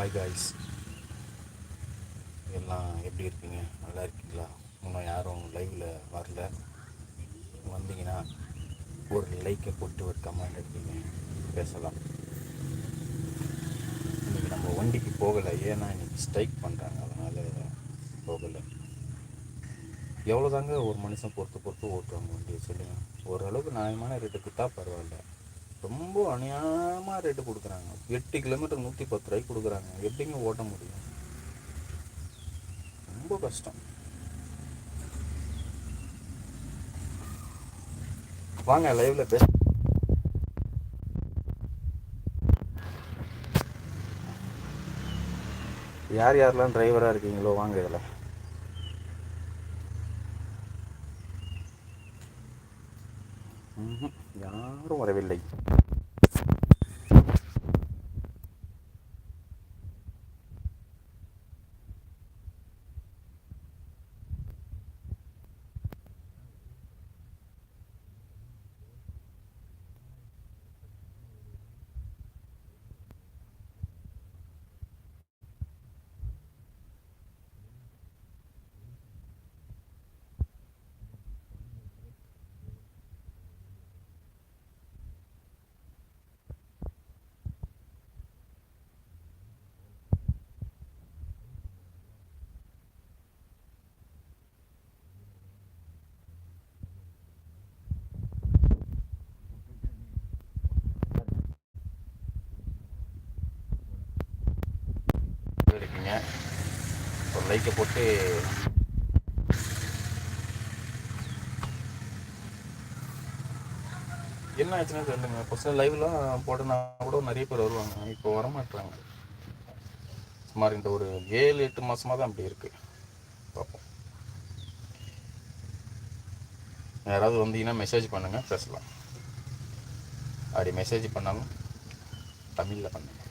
Hi guys எல்லாம் எப்படி இருக்கீங்க? நல்லா இருக்கீங்களா? இன்னும் யாரும் லைவில் வரல. வந்தீங்கன்னா ஒரு லைக்கை போட்டு ஒரு கமெண்ட் எடுப்பீங்க பேசலாம். இன்றைக்கி நம்ம வண்டிக்கு போகலை. ஏன்னா இன்னைக்கு ஸ்ட்ரைக் பண்ணுறாங்க அதனால் போகலை. எவ்வளோ தாங்க ஒரு மனுஷன் பொறுத்து பொறுத்து ஓட்டுவாங்க வண்டியை? சொல்லுங்கள் ஓரளவுக்கு நியாயமான ரேட்டு கொடுத்தா பரவாயில்ல. ரொம்ப அநியாயமாக ரேட்டு கொடுக்குறாங்க. எட்டு கிலோமீட்டர் நூற்றி பத்து ரூபாய்க்கு கொடுக்குறாங்க. எப்படிங்க ஓட்ட முடியும்? ரொம்ப கஷ்டம். வாங்க லைவ்ல பேச யார் யாரெல்லாம் டிரைவராக இருக்கீங்களோ வாங்க இதில். யாரும் வரவில்லை இருக்கீங்க ஒரு லைக்கை போட்டு என்ன ஆச்சுன்னு தெரியலங்க. சில லைவ்லாம் போட்டனா கூட நிறைய பேர் வருவாங்க. இப்போ வரமாட்டாங்க சுமார் இந்த ஒரு ஏழு எட்டு மாதமாக தான் அப்படி இருக்குது பார்ப்போம். யாராவது வந்தீங்கன்னா மெசேஜ் பண்ணுங்கள் பேசலாம். அப்படி மெசேஜ் பண்ணாலும் தமிழில் பண்ணுங்கள்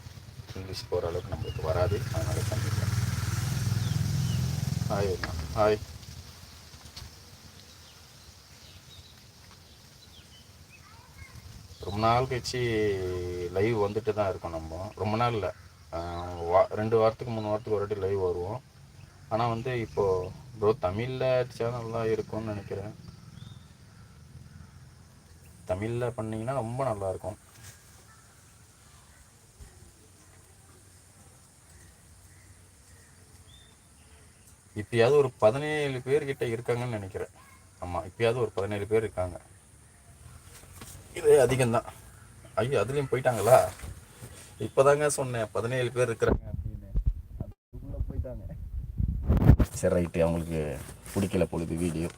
இங்கிலீஷ் போகிற அளவுக்கு நம்மளுக்கு வராது. அதனால தமிழில். ஹாய் அண்ணா ஹாய் ரொம்ப நாள் கழிச்சு லைவ் வந்துட்டு தான் இருக்கோம் நம்ம. ரொம்ப நாள் இல்லை. வா ரெண்டு வாரத்துக்கு மூணு வாரத்துக்கு ஒரு வாட்டி லைவ் வருவோம். ஆனால் வந்து இப்போது ப்ரோ தமிழில் சேனல்லாம் இருக்கும்னு நினைக்கிறேன். தமிழில் பண்ணிங்கன்னா ரொம்ப நல்லாயிருக்கும் இப்பயாவது ஒரு பதினேழு பேர்கிட்ட இருக்காங்கன்னு நினைக்கிறேன். ஆமாம் இப்பயாவது ஒரு பதினேழு பேர் இருக்காங்க. இது அதிகம்தான். ஐயோ அதுலேயும் போயிட்டாங்களா? இப்போதாங்க சொன்னேன் பதினேழு பேர் இருக்கிறாங்க அப்படின்னு. அதுக்குள்ளே போயிட்டாங்க. சரி ரைட்டு அவங்களுக்கு பிடிக்கல பொழுது வீடியோ.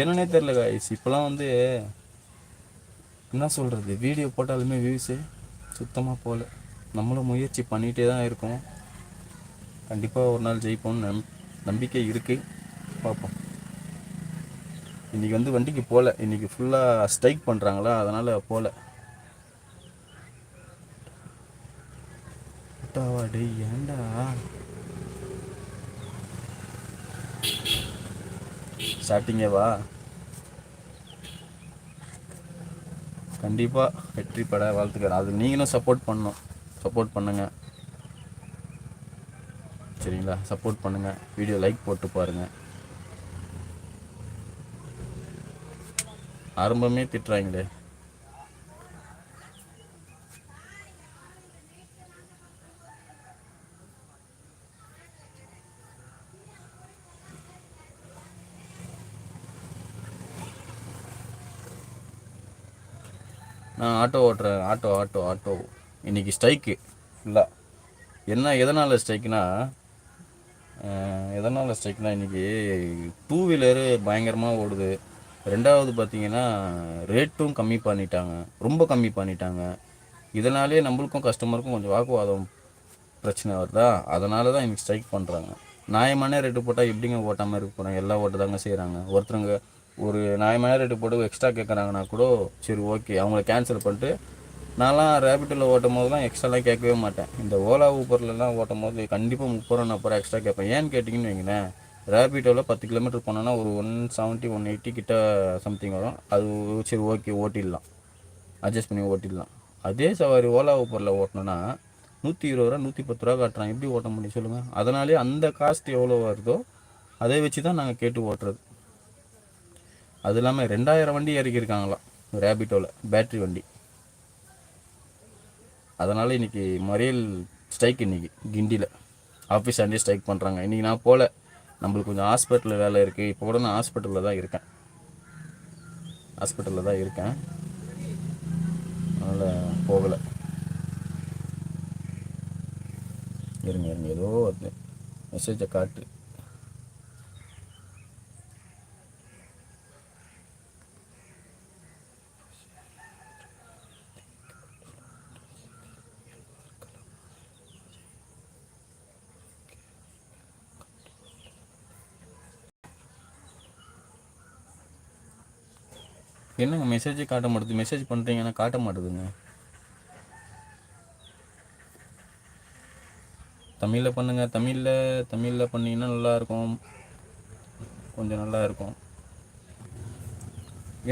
என்னன்னே தெரில காய்ஸ் இப்போலாம் வந்து என்ன சொல்கிறது வீடியோ போட்டாலுமே வியூஸு சுத்தமாக போகல. நம்மளும் முயற்சி பண்ணிகிட்டே தான் இருக்கோம். கண்டிப்பாக ஒரு நாள் ஜெயிப்போம்னு நம் நம்பிக்கை இருக்குது பார்ப்போம் இன்றைக்கி வந்து வண்டிக்கு போகல இன்றைக்கி ஃபுல்லாக ஸ்ட்ரைக் பண்ணுறாங்களா அதனால் போகல டேய் ஏன்டா? ஸ்டார்டிங்கே வா. கண்டிப்பாக வெற்றி பட வாழ்த்துக்கள். அது நீங்களும் சப்போர்ட் பண்ணணும். சப்போர்ட் பண்ணுங்கள் சரிங்களா? சப்போர்ட் பண்ணுங்கள் வீடியோ லைக் போட்டு பாருங்கள் ஆரம்பமே திட்டுறாங்களே. நான் ஆட்டோ ஓட்டுறேன். ஆட்டோ ஆட்டோ ஆட்டோ இன்னைக்கு ஸ்ட்ரைக்கு ஃபுல்லாக என்ன எதனால் ஸ்ட்ரைக்குனா எதனால் ஸ்ட்ரைக்னா இன்றைக்கி டூ வீலரு பயங்கரமாக ஓடுது. ரெண்டாவது பார்த்தீங்கன்னா ரேட்டும் கம்மி பண்ணிட்டாங்க. ரொம்ப கம்மி பண்ணிட்டாங்க. இதனாலே நம்மளுக்கும் கஸ்டமருக்கும் கொஞ்சம் வாக்குவாதம் பிரச்சனை வருதா? அதனால தான் இன்னைக்கு ஸ்ட்ரைக் பண்ணுறாங்க நியாயமான ரேட்டு போட்டால் எப்படிங்க ஓட்டாமல் இருக்க போகிறாங்க எல்லாம் ஓட்ட தாங்க செய்கிறாங்க ஒருத்தருங்க ஒரு நியாயமான ரேட்டு போட்டு எக்ஸ்ட்ரா கேட்குறாங்கன்னா கூட சரி ஓகே அவங்கள கேன்சல் பண்ணிட்டு நான்லாம் ரேபிட்டோவில் ஓட்டும் போதெல்லாம் எக்ஸ்ட்ராலாம் கேட்கவே மாட்டேன். இந்த ஓலா ஊப்பர்லலாம் ஓட்டும் போது கண்டிப்பாக முப்பது ரூபா நாற்பது ரூபா எக்ஸ்ட்ரா கேட்பேன். ஏன்னு கேட்டிங்கன்னு வைங்களேன் ரேபிட்டோவில் பத்து கிலோமீட்டர் போனோன்னா ஒரு ஒன் செவன்ட்டி ஒன் எயிட்டி கிட்ட சம்திங் வரும். அது சரி ஓகே ஓட்டிடலாம். அட்ஜஸ்ட் பண்ணி ஓட்டிடலாம். அதே சவாரி ஓலா ஊப்பரில் ஓட்டினோன்னா நூற்றி இருபது ரூபா நூற்றி பத்து ரூபா காட்டுறான் எப்படி ஓட்ட முடியும் சொல்லுங்கள் அதனாலே அந்த காஸ்ட் எவ்வளோ வருதோ அதை வச்சு தான் நாங்கள் கேட்டு ஓட்டுறது. அது இல்லாமல் ரெண்டாயிரம் வண்டி இறக்கியிருக்காங்களாம் ரேபிட்டோவில் பேட்ரி வண்டி. அதனால் இன்னைக்கு மறியல் ஸ்ட்ரைக் இன்னைக்கு கிண்டியில் ஆஃபீஸ் ஆண்டே ஸ்ட்ரைக் பண்ணுறாங்க இன்றைக்கி நான் போகல நம்மளுக்கு கொஞ்சம் ஹாஸ்பிட்டலில் வேலை இருக்குது இப்போ கூட நான் ஹாஸ்பிட்டலில் தான் இருக்கேன். ஹாஸ்பிட்டலில் தான் இருக்கேன். அதனால் போகலை. இருங்க இருங்க. ஏதோ மெசேஜை காட்டு. என்னங்க மெசேஜே காட்ட மாட்டுது? மெசேஜ் பண்ணுறீங்கன்னா காட்ட மாட்டுதுங்க. தமிழில் பண்ணுங்கள் தமிழில் தமிழில் பண்ணிங்கன்னா நல்லாயிருக்கும். கொஞ்சம் நல்லா இருக்கும்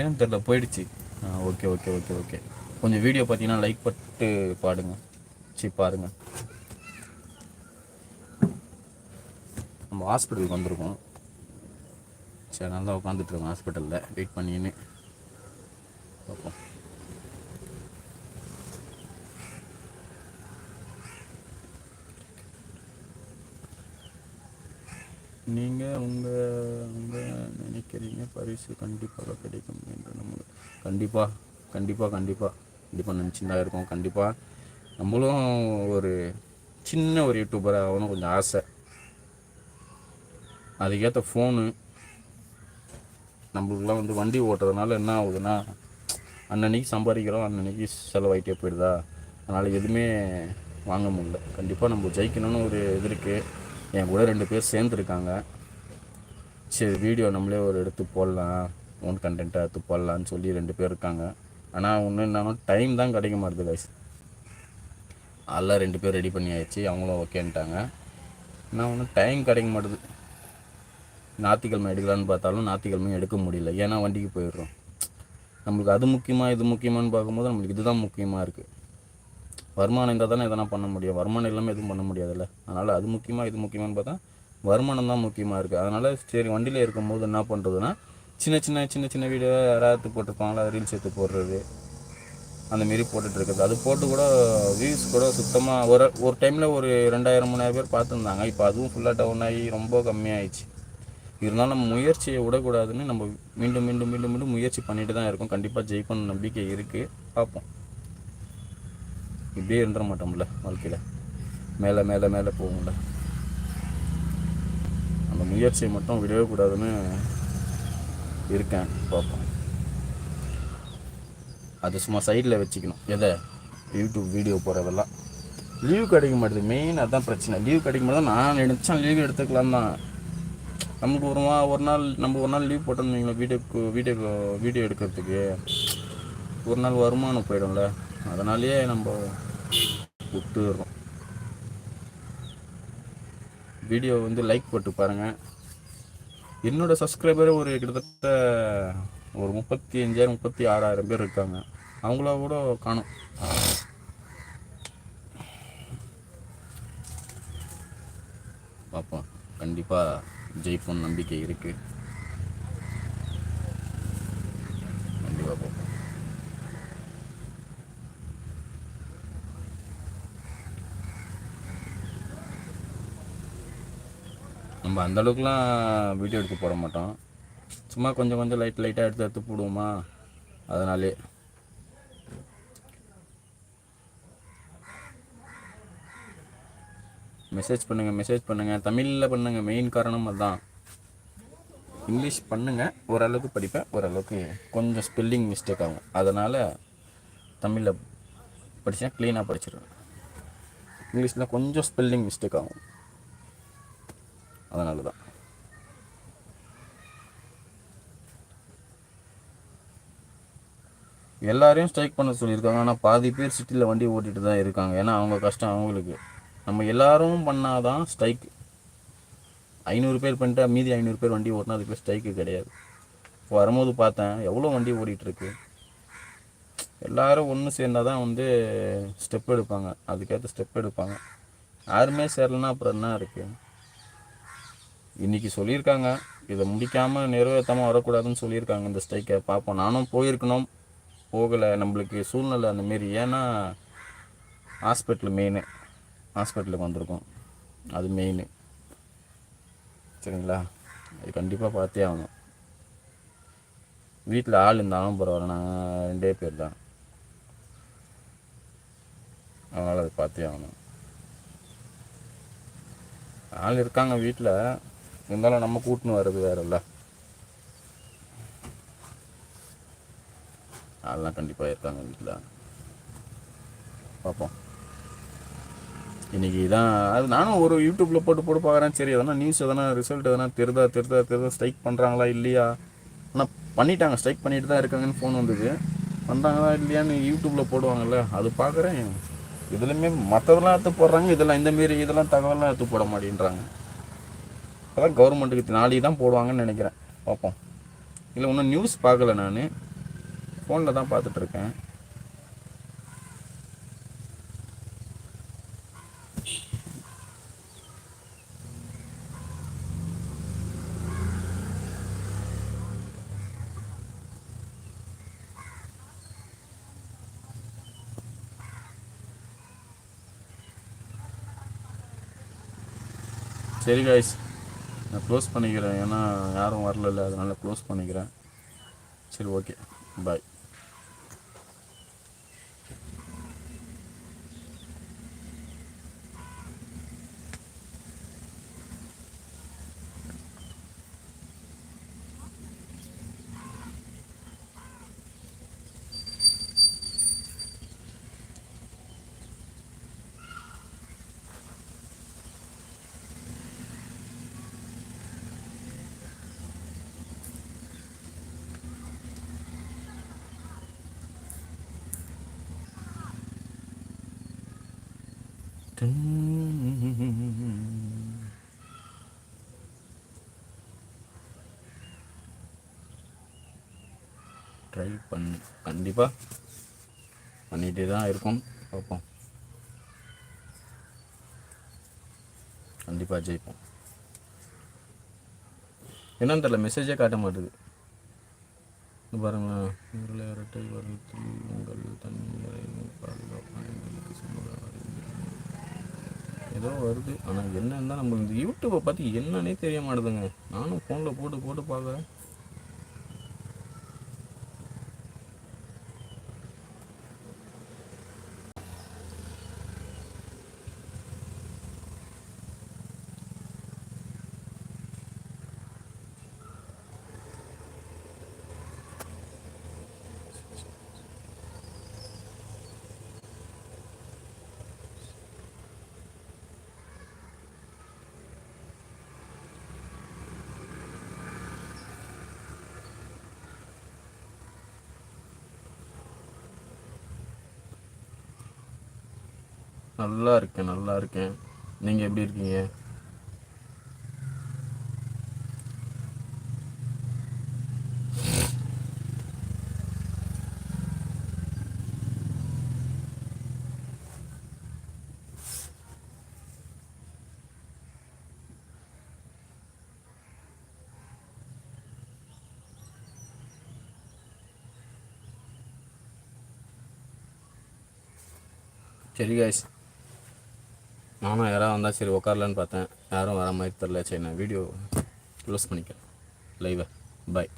ஏன்னு தெரில போயிடுச்சு. ஆ ஓகே ஓகே ஓகே ஓகே கொஞ்சம் வீடியோ பார்த்தீங்கன்னா லைக் பட்டு பாடுங்க. சி பாருங்க. நம்ம ஹாஸ்பிட்டலுக்கு வந்திருக்கோம். சரி நல்லா உட்காந்துட்டு இருக்கோம் ஹாஸ்பிட்டலில் வெயிட் பண்ணின்னு. பார்ப்போம் நீங்கள் உங்கள் உங்கள் நினைக்கிறீங்க பரிசு கண்டிப்பாக கிடைக்கும் என்று நம்மளுக்கு கண்டிப்பாக கண்டிப்பாக கண்டிப்பாக கண்டிப்பாக நினச்சின்னு தான் இருக்கோம். கண்டிப்பாக நம்மளும் ஒரு சின்ன ஒரு யூடியூபர் ஆகணும் கொஞ்சம் ஆசை. அதுக்கேற்ற ஃபோனு நம்மளுக்குலாம் வந்து வண்டி ஓட்டுறதுனால என்ன ஆகுதுன்னா அன்னன்னைக்கு சம்பாதிக்கிறோம் அன்னன்னைக்கு செலவாயிட்டே போயிடுதா? அதனால் எதுவுமே வாங்க முடியல. கண்டிப்பாக நம்ம ஜெயிக்கணும்னு ஒரு இது இருக்குது என் கூட ரெண்டு பேர் சேர்ந்துருக்காங்க. சரி வீடியோ நம்மளே ஒரு எடுத்து போடலாம். ஓன் கண்டென்ட்டாக எடுத்து போடலான்னு சொல்லி ரெண்டு பேர் இருக்காங்க. ஆனால் ஒன்று என்னன்னா டைம் தான் கிடைக்க மாட்டுது கைஸ் எல்லாம் ரெண்டு பேர் ரெடி பண்ணி ஆயிடுச்சு அவங்களும் ஓகேன்ட்டாங்க ஆனால் ஒன்றும் டைம் கிடைக்க மாட்டுது. ஞாத்திக்கிழமை எடுக்கலான்னு பார்த்தாலும் ஞாத்திக்கிழமையும் எடுக்க முடியல. ஏன்னா வண்டிக்கு போயிடுறோம். நம்மளுக்கு அது முக்கியமாக இது முக்கியமானு பார்க்கும்போது நம்மளுக்கு இதுதான் முக்கியமாக இருக்குது வருமானம் இருந்தால் தானே எதனா பண்ண முடியும். வருமானம் இல்லாமல் எதுவும் பண்ண முடியாதுல்ல. அதனால் அது முக்கியமாக இது முக்கியமானு பார்த்தா வருமானம் தான் முக்கியமாக இருக்குது அதனால் சரி வண்டியில் இருக்கும்போது என்ன பண்ணுறதுன்னா சின்ன சின்ன சின்ன சின்ன வீடியோ யாராவது போட்டிருப்பாங்களா? ரீல்ஸ் எடுத்து போடுறது. அந்த மாரி போட்டுட்டு இருக்குது அது போட்டு கூட வியூஸ் கூட சுத்தமாக ஒரு ஒரு டைமில் ஒரு ரெண்டாயிரம் மூணாயிரம் பேர் பார்த்துருந்தாங்க. இப்போ அதுவும் ஃபுல்லாக டவுன் ஆகி ரொம்ப கம்மியாயிடுச்சு. இருந்தாலும் நம்ம முயற்சியை விடக்கூடாதுன்னு நம்ம மீண்டும் மீண்டும் மீண்டும் மீண்டும் முயற்சி பண்ணிட்டு தான் இருக்கோம். கண்டிப்பாக ஜெயிக்கணும்னு நம்பிக்கை இருக்குது பார்ப்போம். இப்படியே இருந்துட மாட்டோம்ல வாழ்க்கையில். மேலே மேலே மேலே போகும்ல அந்த முயற்சியை மட்டும் விடவே கூடாதுன்னு இருக்கேன். பார்ப்போம். அது சும்மா சைடில் வச்சுக்கணும். எதை? யூடியூப் வீடியோ போடுறதெல்லாம் லீவ் கிடைக்க மாட்டேது. மெயின் அதுதான் பிரச்சனை. லீவ் கிடைக்க மாட்டேது. நான் நினச்சேன் லீவ் எடுத்துக்கலாம் தான் நமக்கு ஒரு மா ஒரு நாள் நம்ம ஒரு நாள் லீவ் போட்டோம்னு வைங்களேன் வீடியோக்கு வீடியோ வீடியோ எடுக்கிறதுக்கு. ஒரு நாள் வருமானம் போயிடும்ல. அதனாலேயே நம்ம விட்டுடுறோம். வீடியோ வந்து லைக் போட்டு பாருங்கள் என்னோடய சப்ஸ்கிரைபரே ஒரு கிட்டத்தட்ட ஒரு முப்பத்தி அஞ்சாயிரம் முப்பத்தி ஆறாயிரம் பேர் இருக்காங்க. அவங்கள கூட காணும். பார்ப்போம் கண்டிப்பாக ஜெயிப்போம் நம்பிக்கை இருக்குது கண்டிப்பாக பார்ப்போம் நம்ம அந்தளவுக்குலாம் வீடியோ எடுத்து போட மாட்டோம். சும்மா கொஞ்சம் கொஞ்சம் லைட் லைட்டாக எடுத்து எடுத்து போடுவோமா? அதனாலே. மெசேஜ் பண்ணுங்கள் மெசேஜ் பண்ணுங்கள் தமிழில் பண்ணுங்கள் மெயின் காரணம் அதுதான் இங்கிலீஷ் பண்ணுங்கள் ஓரளவுக்கு படிப்பேன் ஓரளவுக்கு கொஞ்சம் ஸ்பெல்லிங் மிஸ்டேக் ஆகும். அதனால் தமிழில் படித்தா க்ளீனாக படிச்சிருவேன். இங்கிலீஷில் கொஞ்சம் ஸ்பெல்லிங் மிஸ்டேக் ஆகும். அதனால தான் எல்லாரையும் ஸ்ட்ரைக் பண்ண சொல்லியிருக்காங்க. ஆனால் பாதி பேர் சிட்டியில் வண்டி ஓட்டிட்டு தான் இருக்காங்க. ஏன்னா அவங்க கஷ்டம் அவங்களுக்கு. நம்ம எல்லாரும் பண்ணாதான் ஸ்ட்ரைக் ஐநூறு பேர் பண்ணிட்டா மீதி ஐநூறு பேர் வண்டி ஓட்டினா அதுக்கு ஸ்ட்ரைக்கு கிடையாது. வரும்போது பார்த்தேன் எவ்வளோ வண்டி ஓடிட்டுருக்கு? எல்லாரும் ஒன்று சேர்ந்தால் தான் வந்து ஸ்டெப் எடுப்பாங்க. அதுக்கேற்ற ஸ்டெப் எடுப்பாங்க. யாருமே சேரலன்னா அப்புறம் என்ன இருக்குது இன்றைக்கி சொல்லியிருக்காங்க. இதை முடிக்காமல் நிறைவேற்றாமல் வரக்கூடாதுன்னு சொல்லியிருக்காங்க இந்த ஸ்ட்ரைக்கை பார்ப்போம். நானும் போயிருக்கணும். போகலை. நம்மளுக்கு சூழ்நிலை அந்தமாரி ஏன்னா ஹாஸ்பிட்டல் மெயினு ஹாஸ்பிட்டலுக்கு வந்திருக்கோம். அது மெயின் சரிங்களா? அது கண்டிப்பாக பார்த்தே ஆகணும். வீட்டில் ஆள் இருந்தாலும் பரவாயில்ல. நாங்கள் ரெண்டே பேர் தான். அதனால் அதை பார்த்தே ஆகணும். ஆள் இருக்காங்க வீட்டில் இருந்தாலும் நம்ம கூட்டின்னு வர்றது வேறல்ல ஆள்லாம் கண்டிப்பாக இருக்காங்க வீட்டில் பார்ப்போம். இன்றைக்கி தான் அது நானும் ஒரு யூடியூப்பில் போட்டு போட்டு பார்க்குறேன். சரி எதனா நியூஸ் எதனா ரிசல்ட் எதனா தெரிதா தெரிதா தெரிதா ஸ்ட்ரைக் பண்ணுறாங்களா இல்லையா? ஆனால் பண்ணிட்டாங்க ஸ்ட்ரைக் பண்ணிட்டு தான் இருக்காங்கன்னு ஃபோன் வந்தது. பண்ணுறாங்களா இல்லையான்னு யூடியூப்பில் போடுவாங்கல்ல அது பார்க்குறேன். இதுலையுமே மற்றதெல்லாம் எடுத்து போடுறாங்க இதெல்லாம் இந்தமாரி இதெல்லாம் தகவலாம் எடுத்து போட மாட்டேன்றாங்க. அதான் கவர்மெண்ட்டுக்கு நாளைக்கு தான் போடுவாங்கன்னு நினைக்கிறேன். பார்ப்போம். இல்லை இன்னும் நியூஸ் பார்க்கல நான். ஃபோனில் தான் பார்த்துட்ருக்கேன் சரி காய்ஸ் நான் க்ளோஸ் பண்ணிக்கிறேன். ஏன்னா யாரும் வரல அதனால் க்ளோஸ் பண்ணிக்கிறேன். சரி ஓகே பாய் ட்ரை பண் கண்டிப்பாக பண்ணிகிட்டே தான் இருக்கும். பார்ப்போம் கண்டிப்பாக ஜெயிப்போம். என்னன்னு தெரியல மெசேஜே காட்ட மாட்டுது. பாருங்களேன். பாருங்க உருளை வருத்தில் உங்கள் தண்ணீரை பாதுகாப்பான எங்களுக்கு சமூக ஏதோ வருது. ஆனால் என்னன்னா நம்ம இந்த யூடியூப்பை பற்றி என்னன்னே தெரிய மாட்டேதுங்க. நானும் ஃபோனில் போட்டு போட்டு பார்க்குறேன். நல்லா இருக்கேன் நல்லா இருக்கேன் நீங்கள் எப்படி இருக்கீங்க? சரி காய்ஸ் நானும் யாராவது வந்தால் சரி உட்காரலான்னு பார்த்தேன். யாரும் வர மாதிரி தெரில சரி நான் வீடியோ க்ளோஸ் பண்ணிக்கிறேன். லைவை பாய்